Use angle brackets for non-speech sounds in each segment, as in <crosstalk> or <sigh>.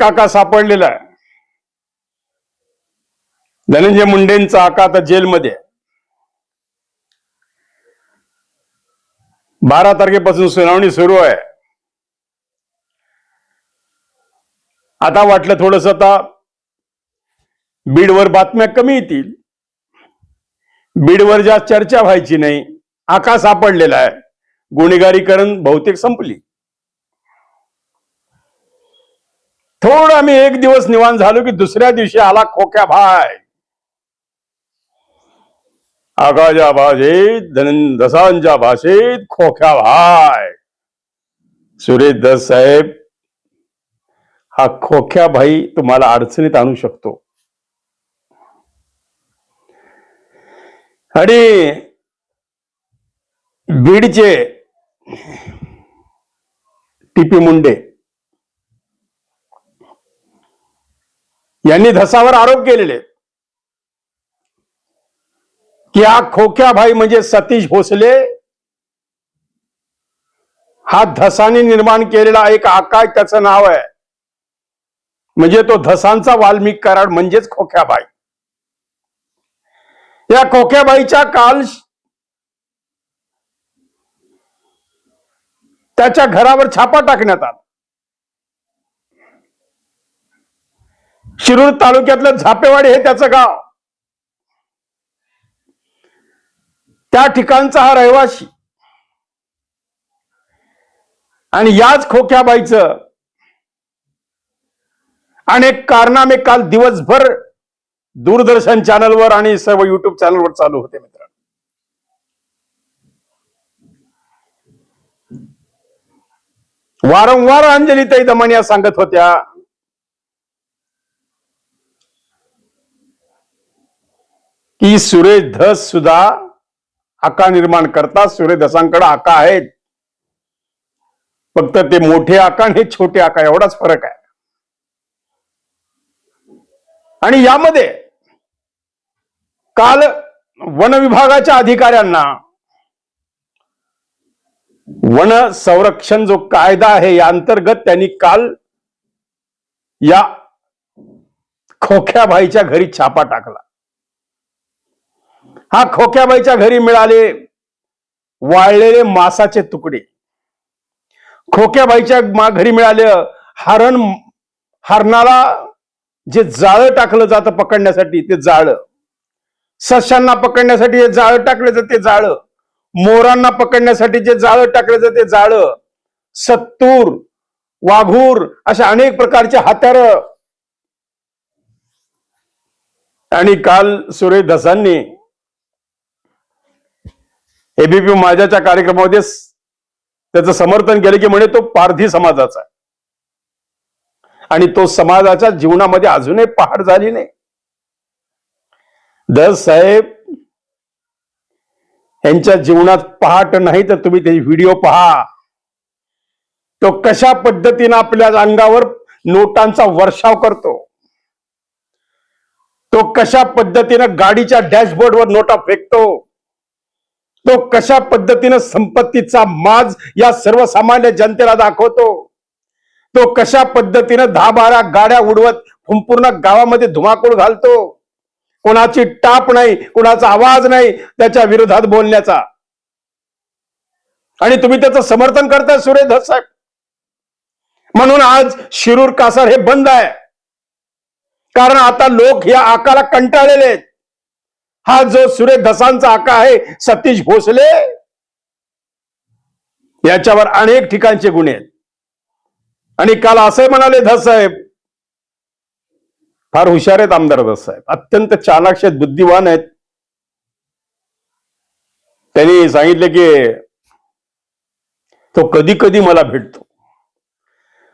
काका सापडलेला आहे. धनंजय मुंडेंचा आका आता जेलमध्ये आहे. बारा तारखेपासून सुनावणी सुरू आहे. आता वाटलं थोडस आता बीडवर बातम्या कमी येतील. बीडवर जास्त चर्चा व्हायची नाही. आका सापडलेला आहे. गुन्हेगारीकरण बहुतेक संपली. थोडं आम्ही एक दिवस निवांत झालो की दुसऱ्या दिवशी आला खोक्या भाय. आकाशा भाषेत धनंदसांच्या भाषेत खोक्या भाय. सुरेश दस साहेब हा खोक्या भाई तुम्हाला अडचणीत आणू शकतो. आणि बीडचे टीपी मुंडे यांनी धसावर आरोप केलेले की हा खोक्या भाई म्हणजे सतीश भोसले हा धसाने निर्माण केलेला एक आकाश त्याचं नाव आहे. म्हणजे तो धसांचा वाल्मिक कराड म्हणजेच खोक्याबाई या खोक्याबाईच्या काल त्याच्या घरावर छापा टाकण्यात आला. शिरूर तालुक्यातलं झापेवाडी हे त्याचं गाव. त्या ठिकाणचा हा रहिवासी आणि याच खोक्याबाईचं अनेक कारनामे काल दिवसभर दूरदर्शन चॅनलवर आणि सर्व युट्यूब चॅनलवर चालू होते मित्र वारंवार अंजलीताई दमनिया सांगत होत्या की सुरेश धस सुद्धा आका निर्माण करतात सुरेश धसांकडे आका आहेत. फक्त ते मोठे आका आणि हे छोटे आका एवढाच फरक आहे. आणि यामध्ये काल वन विभागाच्या अधिकाऱ्यांना वन संरक्षण जो कायदा आहे या अंतर्गत त्यांनी काल या खोक्याबाईच्या घरी छापा टाकला. हा खोक्याबाईच्या घरी मिळाले वाळलेले मासाचे तुकडे. खोक्याबाईच्या मा- घरी मिळाले हरण हरणाला जे जाळं टाकलं जातं पकडण्यासाठी ते जाळं. सस्यांना पकडण्यासाठी जे जाळं टाकलं जाते जाळं. मोरांना पकडण्यासाठी जे जाळं टाकलं जाते जाळं. सत्तूर वाघूर अशा अनेक प्रकारचे हत्यार आणि काल सुरेश धसांनी एबीपी माझ्याच्या कार्यक्रमामध्ये त्याचं समर्थन केलं की म्हणे तो पारधी समाजाचा आणि तो समाजाच्या जीवनामध्ये अजूनही पहाट झाली नाही. दर साहेब यांच्या जीवनात पहाट नाही तर तुम्ही त्याची व्हिडिओ पहा. तो कशा पद्धतीनं आपल्या अंगावर नोटांचा वर्षाव करतो? तो कशा पद्धतीनं गाडीच्या डॅशबोर्डवर नोटा फेकतो? तो कशा पद्धतीनं संपत्तीचा माज या सर्वसामान्य जनतेला दाखवतो? तो कशा पद्धतीनं दहा बारा गाड्या उडवत संपूर्ण गावामध्ये धुमाकूळ घालतो? कोणाची टाप नाही कोणाचा आवाज नाही त्याच्या विरोधात बोलण्याचा. आणि तुम्ही त्याचं समर्थन करताय सुरेश साहेब. म्हणून आज शिरूर कासार हे बंद आहे. कारण आता लोक या आकाला कंटाळलेले आहेत. हा जो सुरेश धसांचा आका आहे सतीश भोसले याच्यावर अनेक ठिकाणचे गुन्हे आहेत. आणि काल असे म्हणाले धस साहेब फार हुशार आहेत आमदार धस साहेब. अत्यंत चालाक्ष आहेत बुद्धिवान आहेत. त्यांनी सांगितले की तो कधी कधी मला भेटतो.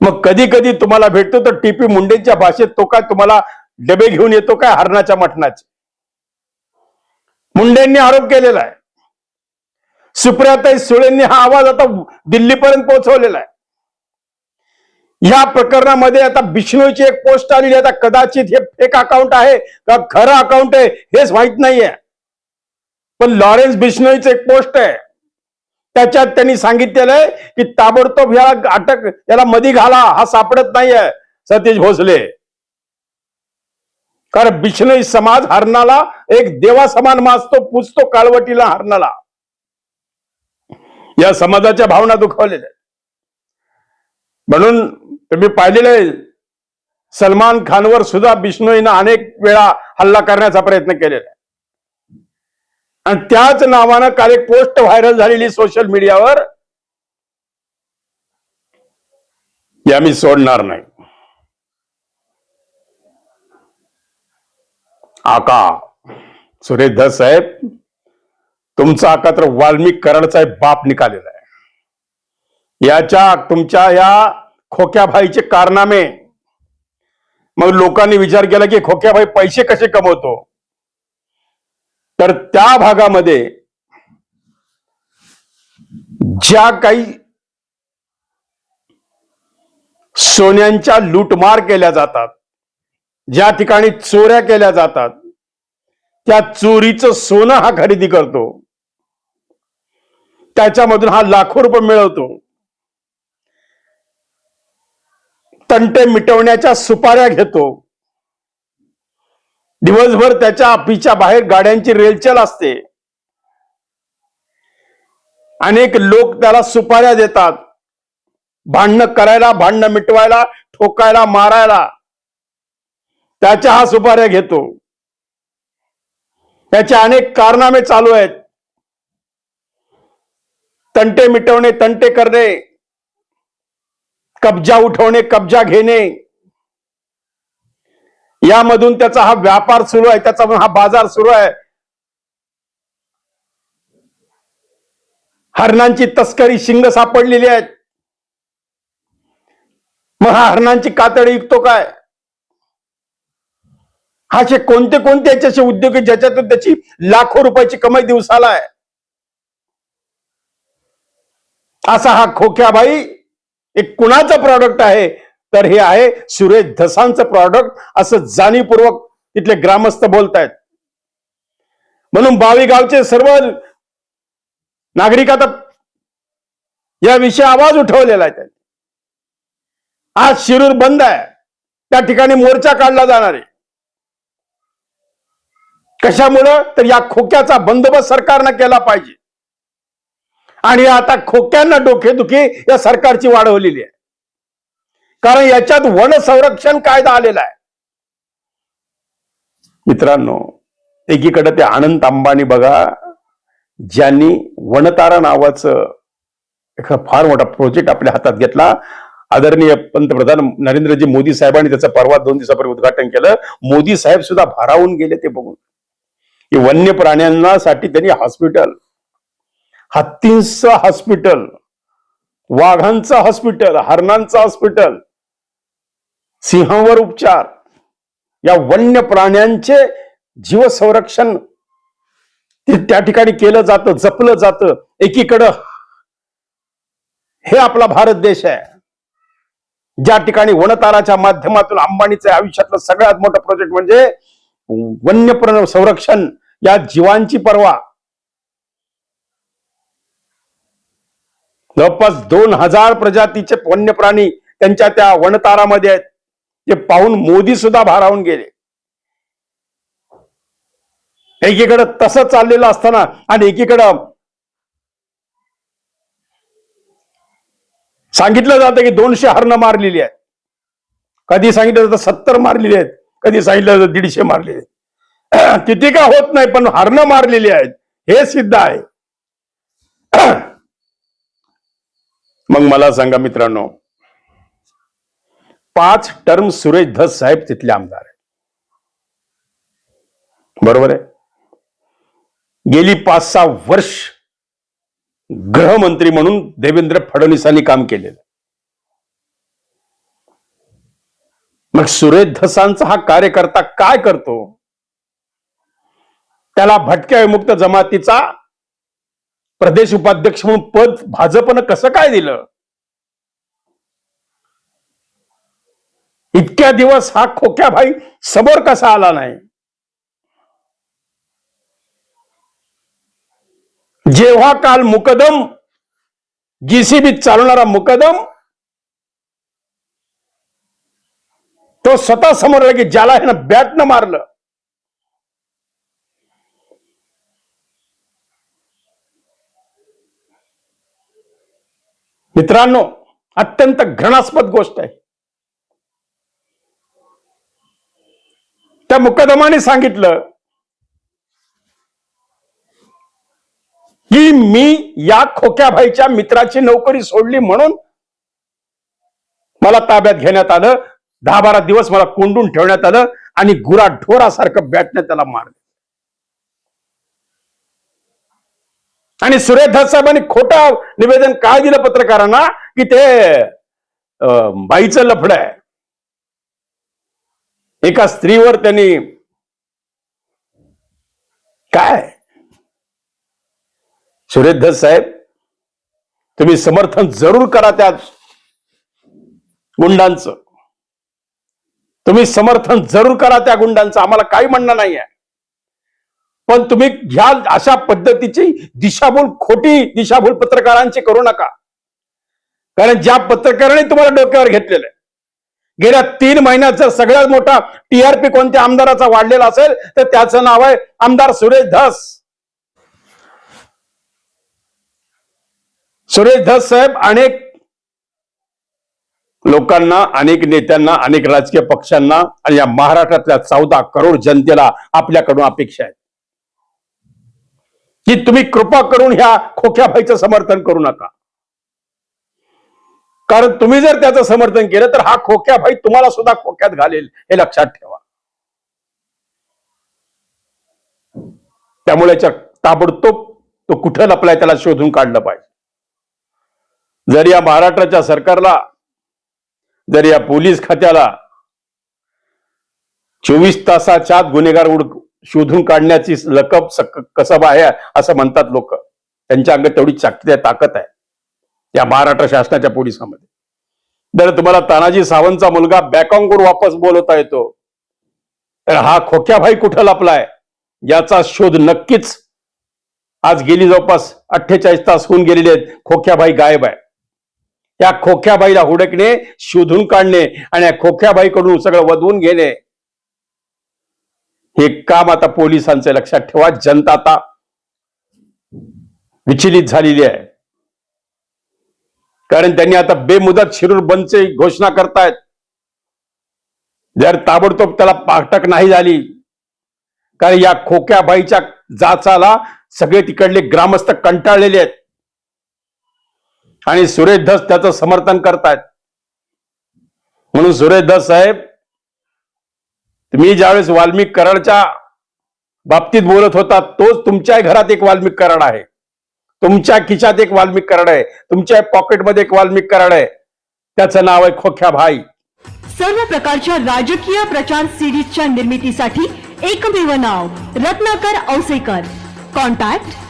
मग कधी कधी तुम्हाला भेटतो तर टीपी मुंडेंच्या भाषेत तो काय तुम्हाला डबे घेऊन येतो काय हरणाच्या मटणाचे? मुंडेंनी आरोप केलेला आहे. सुप्रियाताई सुळेंनी हा आवाज आता दिल्लीपर्यंत पोहोचवलेला आहे. या प्रकरणामध्ये आता बिष्णूची एक पोस्ट आलेली आता कदाचित हे फेक अकाउंट आहे का खरं अकाउंट आहे हेच माहीत नाहीये. पण लॉरेन्स बिष्णोईचं एक पोस्ट आहे. त्याच्यात त्यांनी सांगितलेलं आहे की ताबडतोब ह्याला अटक याला मधी घाला हा सापडत नाहीये. सतीश भोसले. कारण बिष्णोई समाज हरणाला एक देवासमान माजतो पुजतो काळवटीला हरणाला या समाजाच्या भावना दुखावलेल्या म्हणून तुम्ही पाहिलेलं आहे सलमान खानवर सुद्धा बिष्णोईनं अनेक वेळा हल्ला करण्याचा प्रयत्न केलेला आहे. आणि त्याच नावानं काल एक पोस्ट व्हायरल झालेली सोशल मीडियावर या मी सोडणार नाही. आका सुरेश धस साहेब तुमचा आका तर वाल्मिक कराडचा बाप निघालेला आहे. याच्या तुमच्या या खोक्याभाईचे कारनामे. मग लोकांनी विचार केला की खोक्याभाई पैसे कसे कमवतो? तर त्या भागामध्ये ज्या काही सोन्यांच्या लूटमार केल्या जातात ज्या ठिकाणी चोऱ्या केल्या जातात त्या चोरीचं सोनं हा खरेदी करतो. त्याच्यामधून हा लाखो रुपये मिळवतो. तंटे मिटवण्याच्या सुपाऱ्या घेतो. दिवसभर त्याच्या आपीच्या बाहेर गाड्यांची रेलचल असते. अनेक लोक त्याला सुपाऱ्या देतात. भांडणं करायला भांडणं मिटवायला ठोकायला मारायला. त्याच्या हा सुपाऱ्या घेतो. त्याचे अनेक कारनामे चालू आहेत. तंटे मिटवणे तंटे करणे कब्जा उठवणे कब्जा घेणे. यामधून त्याचा हा व्यापार सुरू आहे त्याचा हा बाजार सुरू आहे. हरणांची तस्करी शिंग सापडलेली आहेत. मग हा हरणांची कातडी विकतो काय? हाचे कोणते कोणते याच्याशी उद्योग आहेत ज्याच्यातून त्याची लाखो रुपयाची कमाई दिवसाला आहे? असा हा खोक्याबाई एक कुणाचं प्रॉडक्ट आहे? तर हे आहे सुरेश धसांचं प्रॉडक्ट असं जाणीवपूर्वक तिथले ग्रामस्थ बोलतायत. म्हणून बावी गावचे सर्व नागरिक आता या विषयी आवाज उठवलेला आहे. त्यांनी आज शिरूर बंद आहे. त्या ठिकाणी मोर्चा काढला जाणार आहे. कशामुळं? तर या खोक्याचा बंदोबस्त सरकारनं केला पाहिजे. आणि आता खोक्यांना डोकेदुखी या सरकारची वाढवलेली आहे. कारण याच्यात वन संरक्षण कायदा आलेला आहे. मित्रांनो एकीकडे ते अनंत अंबानी बघा ज्यांनी वनतारा नावाचं एक फार मोठा प्रोजेक्ट आपल्या हातात घेतला. आदरणीय पंतप्रधान नरेंद्रजी मोदी साहेबांनी त्याचं परवा दोन दिवसापूर्वी उद्घाटन केलं. मोदी साहेब सुद्धा भारावून गेले ते बघून. की वन्य प्राण्यांना साठी त्यांनी हॉस्पिटल. हत्तींचं हॉस्पिटल वाघांचं हॉस्पिटल हरणांचं हॉस्पिटल सिंहावर उपचार या वन्य प्राण्यांचे जीव संरक्षण ते त्या ठिकाणी केलं जातं जपलं जातं एकीकडं हे आपला भारत देश आहे. ज्या ठिकाणी वनताराच्या माध्यमातून अंबानीचं आयुष्यातलं सगळ्यात मोठं प्रोजेक्ट म्हणजे वन्य संरक्षण या जीवांची पर्वा. जवळपास दोन हजार प्रजातीचे वन्य प्राणी त्यांच्या त्या वनतारामध्ये आहेत ते पाहून मोदी सुद्धा भारावून गेले. एकीकडे तसं चाललेलं असताना आणि एकीकडं सांगितलं जातं की दोनशे हरणं मारलेली आहेत. कधी सांगितलं जातं? सत्तर मारलेली आहेत. कधी सांगितलं दीडशे मारलेले <clears throat> किती का होत नाही पण हरणं मारलेली आहेत. हे सिद्ध आहे. <clears throat> मग मला सांगा मित्रांनो पाच टर्म सुरेश धस साहेब तिथले आमदार आहेत. बरोबर आहे? गेली पाच सहा वर्ष गृहमंत्री म्हणून देवेंद्र फडणवीसांनी काम केलेलं मग सुरेश धसांचा हा कार्यकर्ता काय करतो? त्याला भटक्या विमुक्त जमातीचा प्रदेश उपाध्यक्ष म्हणून पद भाजपनं कसं काय दिलं? इतक्या दिवस हा खोक्या भाई समोर कसा आला नाही? जेव्हा काल मुकदम जीसीबीत चालवणारा मुकदम तो स्वतः समोर आला की ज्याला ह्यानं बॅटनं मारलं. मित्रांनो अत्यंत घृणास्पद गोष्ट आहे. त्या मुकदमाने सांगितलं की मी या खोक्याभाईच्या मित्राची नोकरी सोडली म्हणून मला ताब्यात घेण्यात आलं. दहा बारा दिवस मला कोंडून ठेवण्यात आलं आणि गुरा ढोरासारखं बॅटने त्याला मारलं. आणि सुरेश धस साहेबांनी खोटं निवेदन काय दिलं पत्रकारांना? की ते बाईचं लफड आहे. एका स्त्रीवर त्यांनी काय? सुरेश धस साहेब तुम्ही समर्थन जरूर करा त्या गुंडांचं. तुम्ही समर्थन जरूर करा त्या गुंडांचं. आम्हाला काही म्हणणं नाही आहे पण तुम्ही ह्या अशा पद्धतीची दिशाभूल खोटी दिशाभूल पत्रकारांची करू नका. कारण ज्या पत्रकारांनी तुम्हाला डोक्यावर घेतलेलं आहे गेल्या तीन महिन्यात जर सगळ्यात मोठा टीआरपी कोणत्या आमदाराचा वाढलेला असेल तर त्याचं नाव आहे आमदार सुरेश धस. सुरेश धस साहेब अनेक लोकांना अनेक नेत्यांना अनेक राजकीय पक्षांना आणि या महाराष्ट्रातल्या चौदा करोड जनतेला आपल्याकडून अपेक्षा आहे की तुम्ही कृपा करून ह्या खोक्याभाईचं समर्थन करू नका. कारण तुम्ही जर त्याचं समर्थन केलं तर हा खोक्याभाई तुम्हाला सुद्धा खोक्यात घालेल हे लक्षात ठेवा. त्यामुळे याच्या ताबडतोब तो कुठं लपलाय त्याला शोधून काढलं पाहिजे. जर या महाराष्ट्राच्या सरकारला जर या पोलीस खात्याला चोवीस तासाच्या आत गुन्हेगार उड शोधून काढण्याची लकब कसब आहे असं म्हणतात लोक. त्यांच्या अंगात तेवढी चाकती आहे ताकद आहे. या महाराष्ट्र शासनाच्या पोलिसांमध्ये. जर तुम्हाला तानाजी सावंतचा मुलगा बॅकॉंगवर वापस बोलवता येतो. तर हा खोक्याभाई कुठं लपलाय? याचा शोध नक्कीच आज गेली जवळपास अठ्ठेचाळीस तास होऊन गेलेले आहेत. खोक्याभाई गायब आहे. त्या खोख्याबाईला हुडकणे शोधून काढणे आणि या खोख्याबाईकडून सगळं वधवून घेणे. हे काम आता पोलिसांचे लक्षात ठेवा जनता आता विचलित झालेली आहे. कारण त्यांनी आता बेमुदत शिरूर बंदची घोषणा करतायत. जर ताबडतोब त्याला पाठक नाही झाली कारण या खोक्याबाईच्या जाचाला सगळे तिकडले ग्रामस्थ कंटाळलेले आहेत. आणि सुरेश धस त्याचं समर्थन करतायत. म्हणून सुरेश धस साहेब तुम्ही ज्यावेळेस वाल्मिक कराडच्या बाबतीत बोलत होता तोच तुमच्या घरात एक वाल्मिक कराड आहे. तुमच्या खिशात एक वाल्मिक कराड आहे. तुमच्या पॉकेटमध्ये एक वाल्मिक कराड आहे. त्याचं नाव आहे खोख्या भाई. सर्व प्रकारच्या राजकीय प्रचार सिरीजच्या निर्मितीसाठी एकमेव नाव रत्नाकर औसेकर. कॉन्टॅक्ट